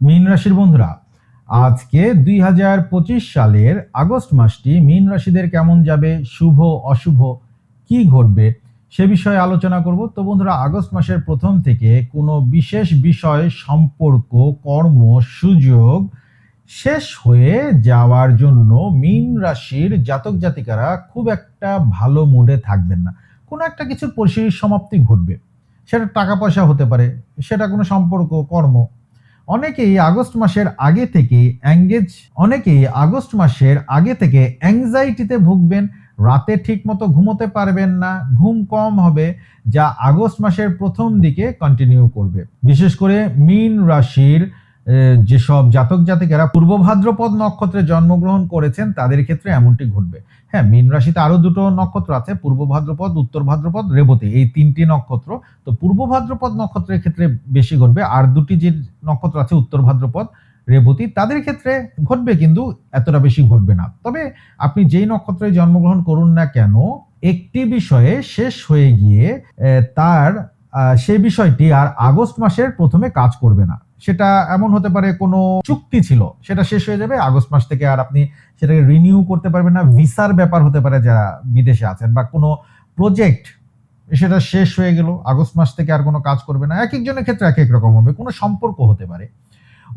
মীন রাশির বন্ধুরা, আজকে দুই হাজার পঁচিশ সালের আগস্ট মাসটি মীন রাশিদের কেমন যাবে, শুভ, অশুভ, কি ঘটবে সে বিষয়ে আলোচনা করব। তো বন্ধুরা, আগস্ট মাসের প্রথম থেকে কোনো বিশেষ বিষয়, সম্পর্ক, কর্ম, সুযোগ শেষ হয়ে যাওয়ার জন্য মীন রাশির জাতক জাতিকারা খুব একটা ভালো মুডে থাকবেন না। কোনো একটা কিছুর পরিস্থিতির সমাপ্তি ঘটবে। সেটা টাকা পয়সা হতে পারে, সেটা কোনো সম্পর্ক, কর্ম অনেকেই আগস্ট মাসের আগে থেকে অ্যাঙ্গেজ অনেকেই আগস্ট মাসের আগে থেকে অ্যাংজাইটিতে ভুগবেন, রাতে ঠিক মতো ঘুমোতে পারবেন না, ঘুম কম হবে, যা আগস্ট মাসের প্রথম দিকে কন্টিনিউ করবে। বিশেষ করে মিন রাশির যেসব জাতক জাতিকেরা পূর্ব ভাদ্রপদ নক্ষত্রে জন্মগ্রহণ করেছেন, তাদের ক্ষেত্রে এমনটি ঘটবে। হ্যাঁ মীন রাশিতে আরও দুটো নক্ষত্র আছে, পূর্ব ভাদ্রপদ, উত্তর ভাদ্রপদ, রেবতী, এই তিনটি নক্ষত্র। তো পূর্ব ভাদ্রপদ নক্ষত্রের ক্ষেত্রে বেশি ঘটবে, আর দুটি যে নক্ষত্র আছে, উত্তর ভাদ্রপদ, রেবতী, তাদের ক্ষেত্রে ঘটবে কিন্তু এতটা বেশি ঘটবে না। তবে আপনি যেই নক্ষত্রে জন্মগ্রহণ করুন না কেন, একটি বিষয়ে শেষ হয়ে গিয়ে তার সেই বিষয়টি আর আগস্ট মাসের প্রথমে কাজ করবে না। সেটা এমন হতে পারে কোনো চুক্তি ছিল, সেটা শেষ হয়ে যাবে, আগস্ট মাস থেকে আর আপনি সেটাকে রিনিউ করতে পারবেন না। ভিসার ব্যাপার হতে পারে যারা বিদেশে আছেন বা কোনো প্রজেক্ট সেটা শেষ হয়ে গেল, আগস্ট মাস থেকে আর কোনো কাজ করবে না। এক একজনের ক্ষেত্রে এক এক রকম হবে, কোনো সম্পর্ক হতে পারে।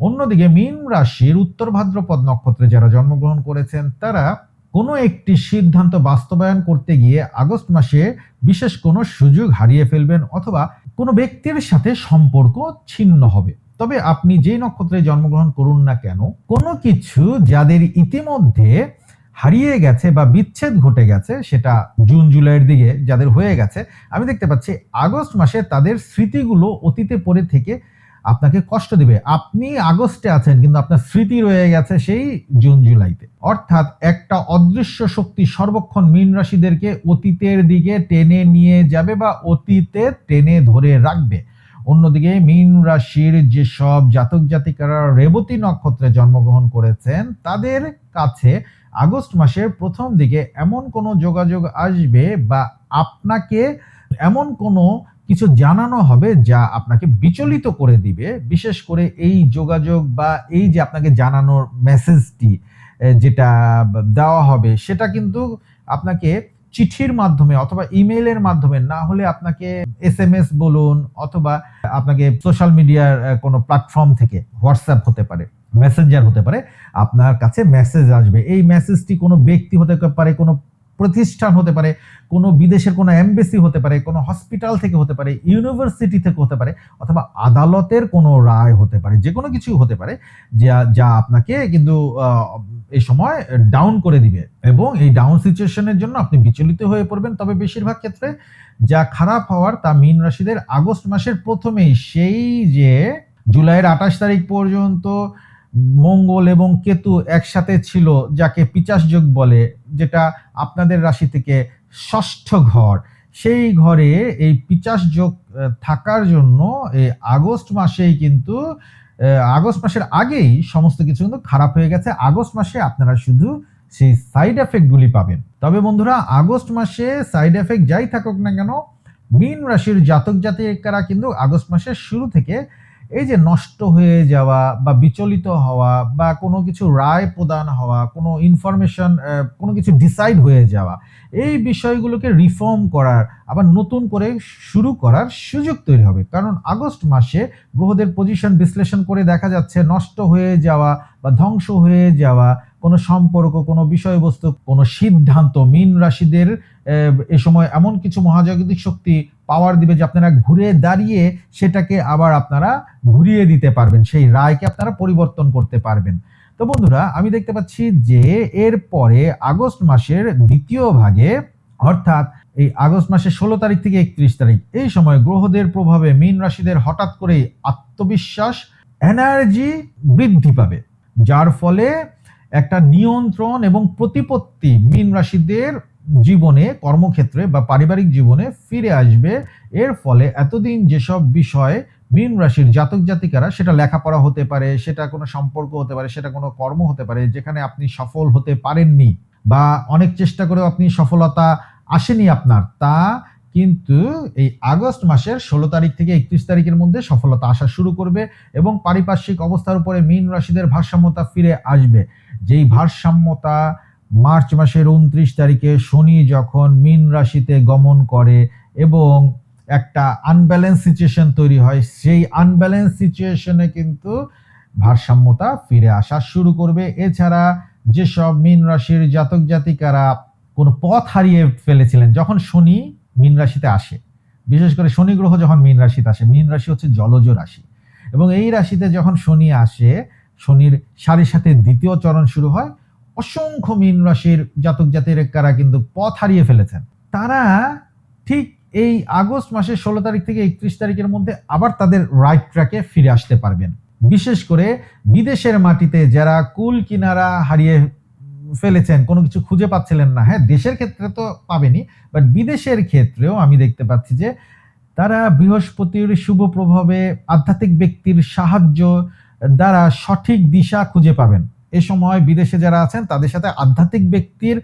অন্যদিকে মীন রাশির উত্তর ভাদ্রপদ নক্ষত্রে যারা জন্মগ্রহণ করেছেন, তারা কোনো একটি সিদ্ধান্ত বাস্তবায়ন করতে গিয়ে আগস্ট মাসে বিশেষ কোনো সুযোগ হারিয়ে ফেলবেন অথবা কোনো ব্যক্তির সাথে সম্পর্ক ছিন্ন হবে। তবে আপনি যেই নক্ষত্রে জন্মগ্রহণ করুন না কেন, কোনো কিছু যাদের ইতিমধ্যে হারিয়ে গেছে বা বিচ্ছেদ ঘটে গেছে, সেটা জুন, জুলাইয়ের দিকে যাদের হয়ে গেছে, আমি দেখতে পাচ্ছি আগস্ট মাসে তাদের স্মৃতিগুলো অতীতে পড়ে থেকে আপনাকে কষ্ট দিবে। আপনি আগস্টে আছেন, কিন্তু আপনার স্মৃতি রয়ে গেছে সেই জুন, জুলাইতে। অর্থাৎ একটা অদৃশ্য শক্তি সর্বক্ষণ মীন রাশিদেরকে অতীতের দিকে টেনে নিয়ে যাবে বা অতীতে টেনে ধরে রাখবে। অন্যদিকে মীন রাশির যেসব জাতক জাতিকারা রেবতী নক্ষত্রে জন্মগ্রহণ করেছেন, তাদের কাছে আগস্ট মাসের প্রথম দিকে এমন কোনো যোগাযোগ আসবে বা আপনাকে এমন কোনো কিছু জানানো হবে যা আপনাকে বিচলিত করে দিবে? বিশেষ করে এই যোগাযোগ বা এই যে আপনাকে জানানোর মেসেজটি যেটা দেওয়া হবে, সেটা কিন্তু আপনাকে চিঠির মাধ্যমে অথবা ইমেইলের মাধ্যমে, না হলে আপনাকে এস এম এস বলুন অথবা আপনাকে সোশ্যাল মিডিয়ার কোনো প্ল্যাটফর্ম থেকে হোয়াটসঅ্যাপ হতে পারে, মেসেঞ্জার হতে পারে, আপনার কাছে মেসেজ আসবে। এই মেসেজটি কোনো ব্যক্তি হতে পারে, কোনো প্রতিষ্ঠান হতে পারে, কোনো বিদেশের কোনো এমবেসি হতে পারে, কোনো হসপিটাল থেকে হতে পারে, ইউনিভার্সিটি থেকে হতে পারে, অথবা আদালতের কোনো রায় হতে পারে যে কোনো কিছু হতে পারে, যা যা আপনাকে কিন্তু এই সময় ডাউন করে দিবে। এবং এই ডাউন সিচুয়েশনের জন্য আপনি বিচলিত হয়ে পড়বেন। তবে বেশিরভাগ ক্ষেত্রে যা খারাপ হওয়ার তা মীন রাশিদের আগস্ট মাসের প্রথমেই। সেই যে জুলাইয়ের আঠাশ তারিখ পর্যন্ত মঙ্গল এবং কেতু একসাথে ছিল, যাকে পিচাস যোগ বলে, যেটা আপনাদের রাশি থেকে ষষ্ঠ ঘর। সেই ঘরে এই পিচাস যোগ থাকার জন্য এই আগস্ট মাসেই কিন্তু আগস্ট মাসের আগেই সমস্ত কিছু কিন্তু খারাপ হয়ে গেছে। আগস্ট মাসে আপনারা শুধু সেই সাইড এফেক্টগুলি পাবেন। তবে বন্ধুরা, আগস্ট মাসে সাইড এফেক্ট যাই থাকুক না কেন, মীন রাশির জাতক জাতিকারা কিন্তু আগস্ট মাসের শুরু থেকে এই যে নষ্ট হয়ে যাওয়া বা বিচলিত হওয়া বা কোনো কিছু রায় প্রদান হওয়া, কোনো ইনফরমেশন কোনো কিছু ডিসাইড হয়ে যাওয়া, এই বিষয়গুলোকে রিফর্ম করার, আবার নতুন করে শুরু করার সুযোগ তৈরি হবে। কারণ আগস্ট মাসে গ্রহদের পজিশন বিশ্লেষণ করে দেখা যাচ্ছে নষ্ট হয়ে যাওয়া বা ধ্বংস হয়ে যাওয়া, কোনো সম্পর্ক, কোনো বিষয়বস্তু, কোনো সিদ্ধান্ত, মীন রাশিদের এ সময় এমন কিছু মহাজাগতিক শক্তি পাওয়ার দিবে যে আপনারা ঘুরে দাঁড়িয়ে সেটাকে আবার আপনারা ঘুরিয়ে দিতে পারবেন, সেই রায়কে আপনারা পরিবর্তন করতে পারবেন। তো বন্ধুরা, আমি দেখতে পাচ্ছি যে এর পরে আগস্ট মাসের দ্বিতীয় ভাগে, অর্থাৎ এই আগস্ট মাসের ষোলো তারিখ থেকে একত্রিশ তারিখ, এই সময় গ্রহদের প্রভাবে মীন রাশিদের হঠাৎ করে আত্মবিশ্বাস এনার্জি বৃদ্ধি পাবে। যার ফলে একটা নিয়ন্ত্রণ এবং প্রতিপত্তি মীন রাশিদের জীবনে, কর্মক্ষেত্রে বা পারিবারিক জীবনে ফিরে আসবে। এর ফলে এতদিন যেসব বিষয়, মীন রাশির জাতক জাতিকারা, সেটা লেখাপড়া হতে পারে, সেটা কোনো সম্পর্ক হতে পারে, সেটা কোনো কর্ম হতে পারে, যেখানে আপনি সফল হতে পারেননি বা অনেক চেষ্টা করেও আপনি সফলতা আসেনি আপনার, তা কিন্তু এই আগস্ট মাসের ষোলো তারিখ থেকে একত্রিশ তারিখের মধ্যে সফলতা আসা শুরু করবে এবং পারিপার্শ্বিক অবস্থার উপরে মীন রাশিদের ভারসাম্যতা ফিরে আসবে। যেই ভারসাম্যতা মার্চ মাসের উনত্রিশ তারিখে শনি যখন মীন রাশিতে গমন করে এবং একটা আনব্যালেন্স সিচুয়েশন তৈরি হয়, সেই আনব্যালেন্স সিচুয়েশনে কিন্তু ভারসাম্যতা ফিরে আসা শুরু করবে। এছাড়া যেসব মীন রাশির জাতক জাতিকারা কোনো পথ হারিয়ে ফেলেছিলেন, যখন শনি মীন রাশিতে আসে, বিশেষ করে শনি গ্রহ যখন মীন রাশিতে আসে, মীন রাশি হচ্ছে জলজ রাশি। এবং এই রাশিতে যখন শনি আসে, শনির সারির সাথে দ্বিতীয় চরণ শুরু হয় অসংখ্য মীন রাশির জাতক জাতিকারা কিন্তু পথ হারিয়ে ফেলেছেন। তারা ঠিক এই আগস্ট মাসের ষোলো তারিখ থেকে একত্রিশ তারিখের মধ্যে আবার তাদের রাইট ট্র্যাকে ফিরে আসতে পারবেন। বিশেষ করে বিদেশের মাটিতে যারা কুল কিনারা হারিয়ে ফেলেছেন, কোনো কিছু খুঁজে পাচ্ছিলেন না। হ্যাঁ দেশের ক্ষেত্রে তো পাবেনি বাট বিদেশের ক্ষেত্রেও আমি দেখতে পাচ্ছি যে তারা বৃহস্পতির শুভ প্রভাবে আধ্যাত্মিক ব্যক্তির সাহায্য দ্বারা সঠিক দিশা খুঁজে পাবেন। এ সময় বিদেশে যারা আছেন, তাদের সাথে আধ্যাত্মিক ব্যক্তির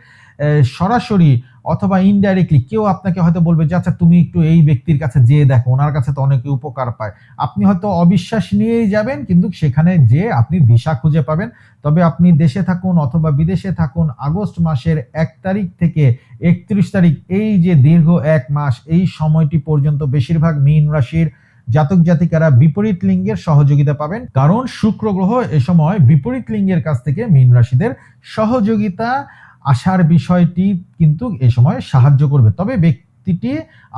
সরাসরি অথবা ইনডাইরেক্টলি কেউ আপনাকে হয়তো বলবে যে আচ্ছা তুমি একটু এই ব্যক্তির কাছে যেয়ে দেখো, ওনার কাছে তো অনেকে উপকার পায়। আপনি হয়তো অবিশ্বাস নিয়েই যাবেন, কিন্তু সেখানে যে আপনি দিশা খুঁজে পাবেন। তবে আপনি দেশে থাকুন অথবা বিদেশে থাকুন, আগস্ট মাসের এক তারিখ থেকে একত্রিশ তারিখ, এই যে দীর্ঘ এক মাস, এই সময়টি পর্যন্ত বেশিরভাগ মীন রাশির জাতক জাতিকারা বিপরীত লিঙ্গের সহযোগিতা পাবেন। কারণ শুক্র গ্রহ এ সময় বিপরীত লিঙ্গের কাছ থেকে মীন রাশিদের সহযোগিতা আসার বিষয়টি কিন্তু এ সময় সাহায্য করবে। তবে ব্যক্তিটি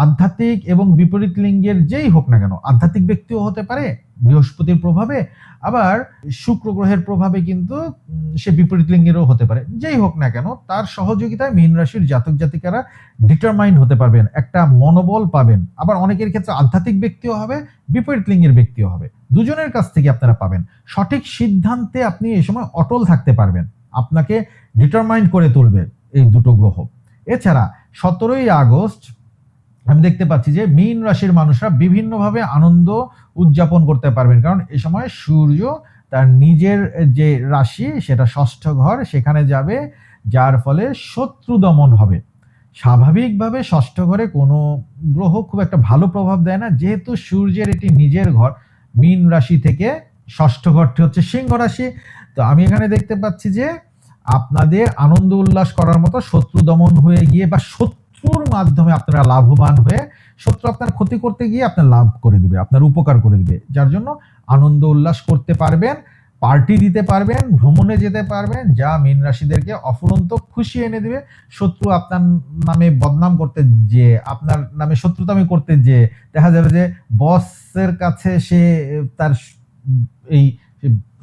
আধ্যাত্মিক এবং বিপরীত লিঙ্গের যেই হোক না কেন, আধ্যাত্মিক ব্যক্তিও হতে পারে, বৃহস্পতির প্রভাবে, আবার শুক্র গ্রহের প্রভাবে কিন্তু সে বিপরীত লিঙ্গেরও হতে পারে। যেই হোক না কেন, তার সহযোগিতায় মীন রাশির জাতক জাতিকারা ডিটারমাইন্ড হতে পারবেন, একটা মনোবল পাবেন। আবার অনেকের ক্ষেত্রে আধ্যাত্মিক ব্যক্তিও হবে, বিপরীত লিঙ্গের ব্যক্তিও হবে। দুজনের কাছ থেকে আপনারা পাবেন। সঠিক সিদ্ধান্তে আপনি এই সময় অটল থাকতে পারবেন। আপনাকে ডিটারমাইন্ড করে তুলবে এই দুটো গ্রহ। এছাড়া সতেরোই আগস্ট আমি দেখতে পাচ্ছি যে মীন রাশির মানুষরা বিভিন্নভাবে আনন্দ উদযাপন করতে পারবেন। কারণ এই সময় সূর্য তার নিজের যে রাশি, সেটা ষষ্ঠ ঘর, সেখানে যাবে, যার ফলে শত্রু দমন হবে। স্বাভাবিকভাবে ষষ্ঠ ঘরে কোনো গ্রহ খুব একটা ভালো প্রভাব দেয় না। যেহেতু সূর্যের এটি নিজের ঘর, মীন রাশি থেকে ষষ্ঠ ঘরটি হচ্ছে সিংহ রাশি। তো আমি এখানে দেখতে পাচ্ছি যে আপনাদের আনন্দ উল্লাস করার মতো শত্রু দমন হয়ে গিয়ে বা শত্রুর মাধ্যমে আপনারা লাভবান হয়ে শত্রু আপনার ক্ষতি করতে গিয়ে আপনার লাভ করে দিবে, আপনার উপকার করে দিবে। যার জন্য আনন্দ উল্লাস করতে পারবেন পার্টি দিতে পারবেন, ভ্রমণে যেতে পারবেন, যা মীন রাশিদেরকে অফুরন্ত খুশি এনে দিবে। শত্রু আপনার নামে বদনাম করতে যে, আপনার নামে শত্রুতামি করতে যে, দেখা যাবে যে বসের কাছে সে, তার এই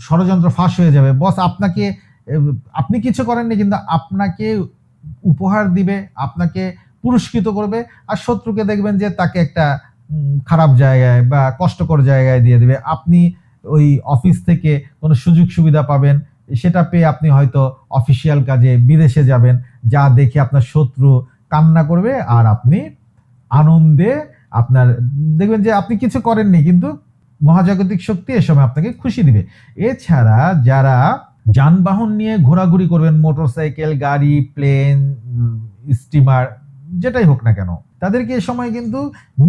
ষড়যন্ত্র ফাঁস হয়ে যাবে। বস আপনাকে, আপনি কিছু করেননি, কিন্তু আপনাকে উপহার দিবে, আপনাকে পুরস্কৃত করবে আর শত্রুকে দেখবেন যে তাকে একটা খারাপ জায়গায় বা কষ্টকর জায়গায় দিয়ে দেবে। আপনি ওই অফিস থেকে কোনো সুযোগ সুবিধা পাবেন, সেটা পেয়ে আপনি হয়তো অফিসিয়াল কাজে বিদেশে যাবেন, যা দেখে আপনার শত্রু কান্না করবে আর আপনি আনন্দে আপনার, দেখবেন যে আপনি কিছু করেননি, কিন্তু মহাজাগতিক শক্তি এ সময় আপনাকে খুশি দিবে। এছাড়া যারা যানবাহন নিয়ে ঘোরাঘুরি করবেন, মোটরসাইকেল, গাড়ি, প্লেন স্টিমার যেটাই হোক না কেন, তাদেরকে এ সময় কিন্তু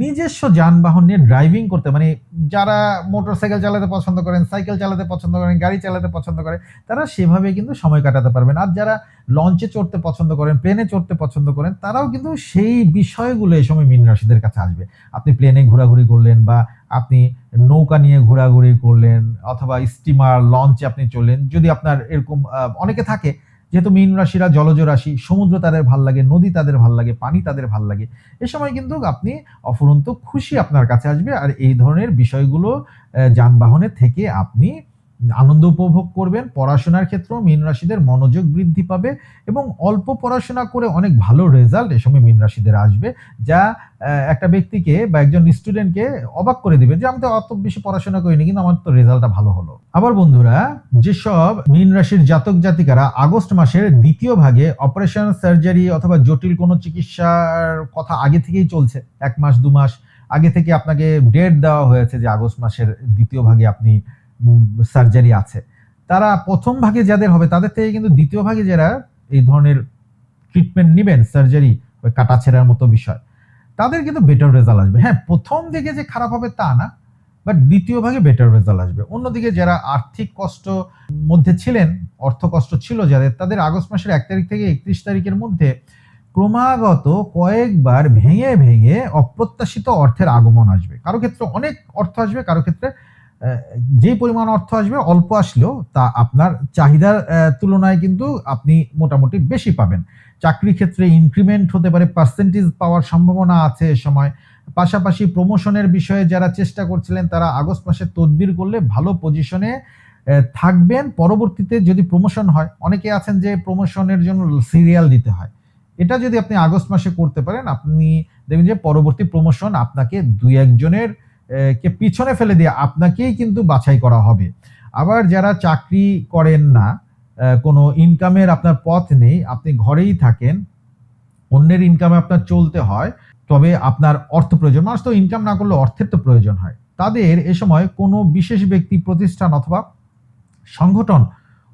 নিজস্ব যানবাহন নিয়ে ড্রাইভিং করতে মানে যারা মোটরসাইকেল চালাতে পছন্দ করেন সাইকেল চালাতে পছন্দ করেন, গাড়ি চালাতে পছন্দ করেন, তারা সেভাবে কিন্তু সময় কাটাতে পারবেন। আর যারা লঞ্চে চড়তে পছন্দ করেন প্লেনে চড়তে পছন্দ করেন, তারাও কিন্তু সেই বিষয়গুলো এ সময় মীন রাশিদের কাছে আসবে। আপনি প্লেনে ঘোরাঘুরি করলেন বা আপনি নৌকা নিয়ে ঘোরাঘুরি করলেন, অথবা স্টিমার লঞ্চে আপনি চললেন, যদি আপনার এরকম অনেকে থাকে যেহেতু মীন রাশিরা জলজ রাশি, সমুদ্র তাদের ভালো লাগে, নদী তাদের ভালো লাগে, পানি তাদের ভালো লাগে, এ সময় কিন্তু আপনি অফুরন্ত খুশি আপনার কাছে আসবে আর এই ধরনের বিষয়গুলো যানবাহনে থেকে আপনি আনন্দ উপভোগ করবেন, পড়াশোনার ক্ষেত্রেও মীন রাশিদের মনোযোগ বৃদ্ধি পাবে এবং অল্প পড়াশোনা করে অনেক ভালো রেজাল্ট এ সময় মীন রাশিদের আসবে, যা একটা ব্যক্তিকে বা একজন স্টুডেন্টকে অবাক করে দিবে যে, আমি তো অত বেশি পড়াশোনা করিনি, কিন্তু আমার তো রেজাল্টটা ভালো হলো। আবার বন্ধুরা, যেসব মীন রাশির জাতক জাতিকারা আগস্ট মাসের দ্বিতীয় ভাগে অপারেশন সার্জারি অথবা জটিল কোনো চিকিৎসার কথা আগে থেকেই চলছে, এক মাস, দু মাস, আগে থেকে আপনাকে ডেট দেওয়া হয়েছে যে আগস্ট মাসের দ্বিতীয় ভাগে আপনি সার্জারি আছে। তারা প্রথম ভাগে যাদের হবে, তাদের থেকে কিন্তু দ্বিতীয় ভাগে যারা এই ধরনের ট্রিটমেন্ট নেবেন সার্জারি কাটা ছেঁড়ার মতো বিষয়, তাদের কিন্তু বেটার রেজাল্ট আসবে। হ্যাঁ প্রথম দিকে যে খারাপ হবে তা না বাট দ্বিতীয় ভাগে বেটার রেজাল্ট আসবে। অন্যদিকে যারা আর্থিক কষ্ট মধ্যে ছিলেন, অর্থ কষ্ট ছিল যাদের, তাদের আগস্ট মাসের এক তারিখ থেকে একত্রিশ তারিখের মধ্যে ক্রমাগত কয়েকবার ভেঙে ভেঙে অপ্রত্যাশিত অর্থের আগমন আসবে। কারও ক্ষেত্রে অনেক অর্থ আসবে, কারও ক্ষেত্রে যে পরিমাণ অর্থ আসবে, অল্প আসলেও তা আপনার চাহিদার তুলনায় কিন্তু আপনি মোটামুটি বেশি পাবেন। চাকরির ক্ষেত্রে ইনক্রিমেন্ট হতে পারে পার্সেন্টেজ পাওয়ার সম্ভাবনা আছে এ সময়। পাশাপাশি প্রমোশনের বিষয়ে যারা চেষ্টা করছিলেন, তারা আগস্ট মাসে তদবির করলে ভালো পজিশনে থাকবেন। পরবর্তীতে যদি প্রমোশন হয়, অনেকে আছেন যে প্রমোশনের জন্য সিরিয়াল দিতে হয়। এটা যদি আপনি আগস্ট মাসে করতে পারেন, আপনি দেখবেন যে পরবর্তী প্রমোশন আপনাকে দুই একজনের কে পিছনে ফেলে দিয়ে আপনাকেই কিন্তু বাছাই করা হবে। আবার যারা চাকরি করেন না কোনো ইনকামের আপনার পথ নেই, আপনি ঘরেই থাকেন, অন্যের ইনকামে আপনার চলতে হয়, তবে আপনার অর্থ প্রয়োজন। মানুষ তো ইনকাম না করলে অর্থের তো প্রয়োজন হয়। তাদের এ সময় কোনো বিশেষ ব্যক্তি, প্রতিষ্ঠান অথবা সংগঠন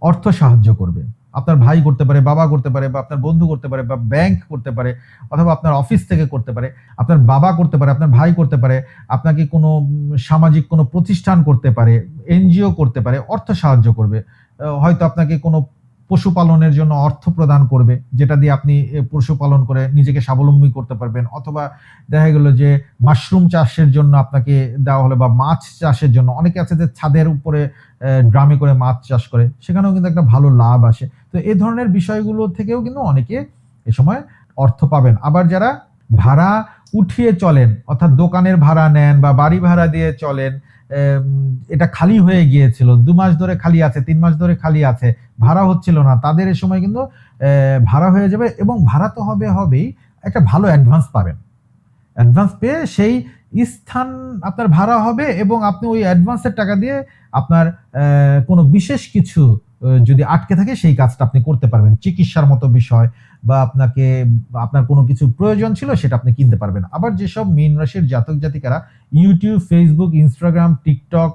অর্থ সাহায্য করবে। আপনার ভাই করতে পারে, বাবা করতে পারে, বা আপনার বন্ধু করতে পারে, বা ব্যাংক করতে পারে, অথবা আপনার অফিস থেকে করতে পারে, আপনার বাবা করতে পারে, আপনার ভাই করতে পারে, আপনাকে কোনো সামাজিক কোনো প্রতিষ্ঠান করতে পারে, এনজিও করতে পারে, অর্থ সাহায্য করবে। হয়তো আপনাকে কোনো পশুপালনের জন্য অর্থ প্রদান করবে, যেটা দিয়ে আপনি পশুপালন করে নিজেকে স্বাবলম্বী করতে পারবেন। অথবা দেখা গেল যে মাশরুম চাষের জন্য আপনাকে দেওয়া হলো বা মাছ চাষের জন্য, অনেকে আছে যে ছাদের উপরে ড্রামে করে মাছ চাষ করে, সেখানেও কিন্তু একটা ভালো লাভ আসে। তো এ ধরনের বিষয়গুলো থেকেও কিন্তু অনেকে এ সময় অর্থ পাবেন। আবার যারা ভাড়া উঠিয়ে চলেন, অর্থাৎ দোকানের ভাড়া নেন বা বাড়ি ভাড়া দিয়ে চলেন এটা খালি হয়ে গিয়েছিল। দু মাস ধরে খালি আছে, তিন মাস ধরে খালি আছে, ভাড়া হচ্ছিল না। তাদের এ সময় কিন্তু ভাড়া হয়ে যাবে এবং ভাড়া তো হবে, হবেই, একটা ভালো অ্যাডভান্স পাবেন। অ্যাডভান্স পেয়ে সেই স্থান আপনার ভাড়া হবে এবং আপনি ওই অ্যাডভান্সের টাকা দিয়ে আপনার কোনো বিশেষ কিছু যদি আটকে থাকে সেই কাজটা আপনি করতে পারবেন। চিকিৎসার মতো বিষয় বা আপনাকে, আপনার কোনো কিছু প্রয়োজন ছিল সেটা আপনি কিনতে পারবেন। আবার যেসব মীন রাশির জাতক জাতিকারা YouTube Facebook Instagram TikTok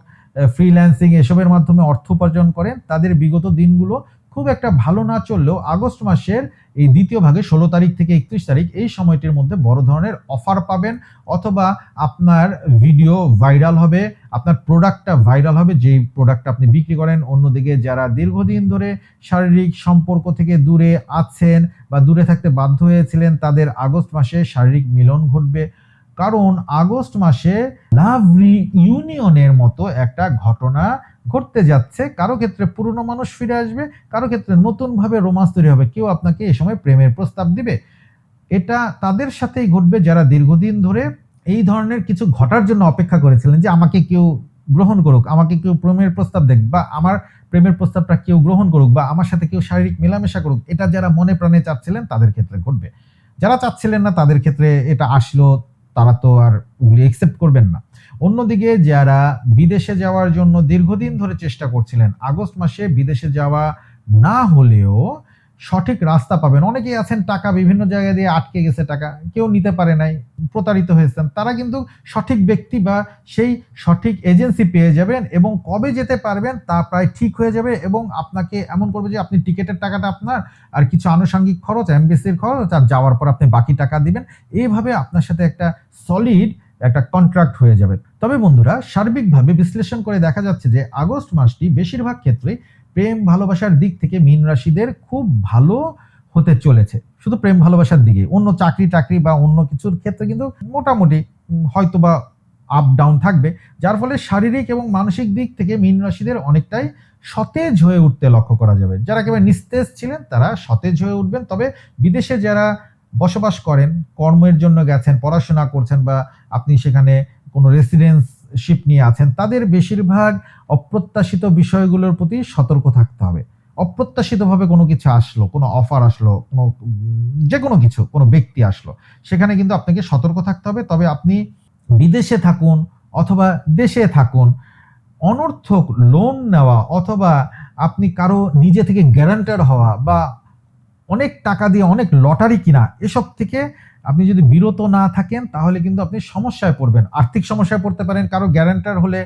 freelancing এসবের মাধ্যমে অর্থ উপার্জন করেন, তাদের বিগত দিনগুলো খুব একটা ভালো না চললেও আগস্ট মাসের এই দ্বিতীয় ভাগে ষোলো তারিখ থেকে একত্রিশ তারিখ এই সময়টির মধ্যে বড় ধরনের অফার পাবেন অথবা আপনার ভিডিও ভাইরাল হবে, আপনার প্রোডাক্টটা ভাইরাল হবে, যেই প্রোডাক্টটা আপনি বিক্রি করেন। অন্যদিকে যারা দীর্ঘদিন ধরে শারীরিক সম্পর্ক থেকে দূরে আছেন বা দূরে থাকতে বাধ্য হয়েছিলেন, তাদের আগস্ট মাসে শারীরিক মিলন ঘটবে। কারণ আগস্ট মাসে লাভ ইউনিয়নের মতো একটা ঘটনা ঘটতে যাচ্ছে। কারও ক্ষেত্রে পুরনো মানুষ ফিরে আসবে, কারও ক্ষেত্রে নতুনভাবে রোমাঞ্চ তৈরি হবে। কেউ আপনাকে এ সময় প্রেমের প্রস্তাব দিবে। এটা তাদের সাথেই ঘটবে যারা দীর্ঘদিন ধরে এই ধরনের কিছু ঘটার জন্য অপেক্ষা করেছিলেন যে আমাকে কেউ গ্রহণ করুক, আমাকে কেউ প্রেমের প্রস্তাব দেখ বা আমার প্রেমের প্রস্তাবটা কেউ গ্রহণ করুক বা আমার সাথে কেউ শারীরিক মেলামেশা করুক, এটা যারা মনে প্রাণে চাচ্ছিলেন তাদের ক্ষেত্রে ঘটবে। যারা চাচ্ছিলেন না তাদের ক্ষেত্রে এটা আসলো। তারা তো আর ওগুলি একসেপ্ট করবেন না। অন্যদিকে যারা বিদেশে যাওয়ার জন্য দীর্ঘদিন ধরে চেষ্টা করছিলেন, আগস্ট মাসে বিদেশে যাওয়া না হলেও সঠিক রাস্তা পাবেন। অনেকেই আছেন, টাকা বিভিন্ন জায়গা দিয়ে আটকে গেছে, টাকা কেউ নিতে পারে নাই, প্রতারিত হয়েছেন। তারা কিন্তু সঠিক ব্যক্তি বা সেই সঠিক এজেন্সি পেয়ে যাবেন এবং কবে যেতে পারবেন তা প্রায় ঠিক হয়ে যাবে এবং আপনাকে এমন করবে যে আপনি টিকিটের টাকাটা আপনার আর কিছু আনুষঙ্গিক খরচ, এমবিসির খরচ আর যাওয়ার পর আপনি বাকি টাকা দিবেন। এইভাবে আপনার সাথে একটা সলিড একটা কন্ট্রাক্ট হয়ে যাবে। তবে বন্ধুরা, সার্বিকভাবে বিশ্লেষণ করে দেখা যাচ্ছে যে আগস্ট মাসটি বেশিরভাগ ক্ষেত্রে প্রেম ভালোবাসার দিক থেকে মীন রাশিদের খুব ভালো হতে চলেছে। শুধু প্রেম ভালোবাসার দিকে, অন্য চাকরি টাকরি বা অন্য কিছুর ক্ষেত্রে কিন্তু মোটামুটি হয়তো বা আপ ডাউন থাকবে, যার ফলে শারীরিক এবং মানসিক দিক থেকে মীন রাশিদের অনেকটাই সতেজ হয়ে উঠতে লক্ষ্য করা যাবে। যারা একেবারে নিস্তেজ ছিলেন, তারা সতেজ হয়ে উঠবেন। তবে বিদেশে যারা বসবাস করেন, কর্মের জন্য গেছেন, পড়াশোনা করছেন বা আপনি সেখানে কোনো রেসিডেন্সশিপ নিয়ে আছেন, তাদের বেশিরভাগ অপ্রত্যাশিত বিষয়গুলোর প্রতি সতর্ক থাকতে হবে। অপ্রত্যাশিতভাবে কোনো কিছু আসলো, কোনো অফার আসলো, কোনো যে কোনো কিছু, কোনো ব্যক্তি আসলো, সেখানে কিন্তু আপনাকে সতর্ক থাকতে হবে। তবে আপনি বিদেশে থাকুন অথবা দেশে থাকুন, অনর্থক লোন নেওয়া অথবা আপনি কারও নিজে থেকে গ্যারান্টার হওয়া বা অনেক টাকা দিয়ে অনেক লটারি কিনা, এসব থেকে আপনি যদি বিরত না থাকেন, তাহলে কিন্তু আপনি সমস্যায় পড়বেন। আর্থিক সমস্যায় পড়তে পারেন, কারও গ্যারান্টার হলে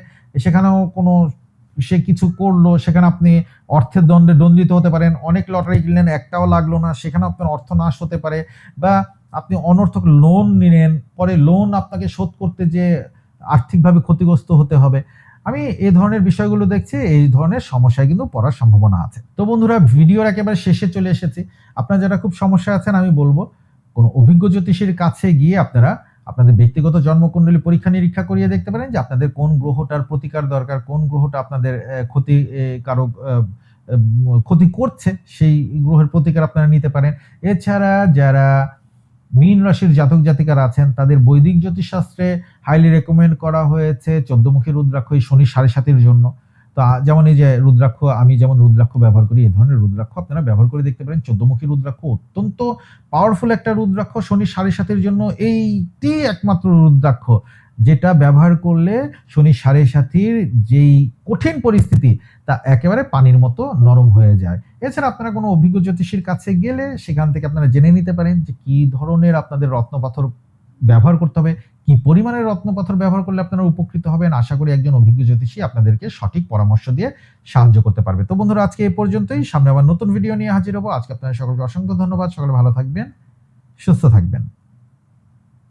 সেখানেও কোনো সে কিছু করল, সেখানে আপনি অর্থের দণ্ডে দণ্ডিত হতে পারেন। অনেক লটারি কিনলেন, একটাও লাগল না সেখানে আপনার অর্থ নাশ হতে পারে বা আপনি অনর্থক লোন নিলেন, পরে লোন আপনাকে শোধ করতে যে আর্থিকভাবে ক্ষতিগ্রস্ত হতে হবে। আমি এই ধরনের বিষয়গুলো দেখছি, এই ধরনের সমস্যায় কিন্তু পড়ার সম্ভাবনা আছে। তো বন্ধুরা, ভিডিওর একেবারে শেষে চলে এসেছি। আপনার যারা খুব সমস্যা আছেন, আমি বলব কোনো অভিজ্ঞ জ্যোতিষীর কাছে গিয়ে আপনারা আপনাদের ব্যক্তিগত জন্মকুণ্ডলী পরীক্ষা নিরীক্ষা করিয়ে দেখতে পারেন যে আপনাদের কোন গ্রহটার প্রতিকার দরকার, কোন গ্রহটা আপনাদের ক্ষতি কারক ক্ষতি করছে, সেই গ্রহের প্রতিকার আপনারা নিতে পারেন। এছাড়া যারা মীন রাশির জাতক জাতিকারা আছেন, তাদের বৈদিক জ্যোতিষশাস্ত্রে হাইলি রেকমেন্ড করা হয়েছে চোদ্দমুখী রুদ্রাক্ষ এই শনি সাড়ে সাতির জন্য। তো যেমন এই যে রুদ্রাক্ষ, আমি যেমন রুদ্রাক্ষ ব্যবহার করি এই ধরনের রুদ্রাক্ষ আপনারা ব্যবহার করে দেখতে পারেন। চোদ্দমুখী রুদ্রাক্ষ অত্যন্ত পাওয়ারফুল একটা রুদ্রাক্ষ শনি সাড়ে সাতের জন্য এইটি একমাত্র রুদ্রাক্ষ, যেটা ব্যবহার করলে শনি সাড়ে সাতির যেই কঠিন পরিস্থিতি, তা একেবারে পানির মতো নরম হয়ে যায়। এছাড়া আপনারা কোনো অভিজ্ঞ জ্যোতিষীর কাছে গেলে সেখান থেকে আপনারা জেনে নিতে পারেন যে কী ধরনের আপনাদের রত্নপাথর ব্যবহার করতে হবে কি পরিমাণের রত্নপাথর ব্যবহার করলে আপনারা উপকৃত হবেন? আশা করি একজন অভিজ্ঞ জ্যোতিষী আপনাদেরকে সঠিক পরামর্শ দিয়ে সাহায্য করতে পারবে। তো বন্ধুরা, আজকে এ পর্যন্তই। সামনে আবার নতুন ভিডিও নিয়ে হাজির হব। আজকে আপনাদের সকলকে অসংখ্য ধন্যবাদ। সকলে ভালো থাকবেন, সুস্থ থাকবেন।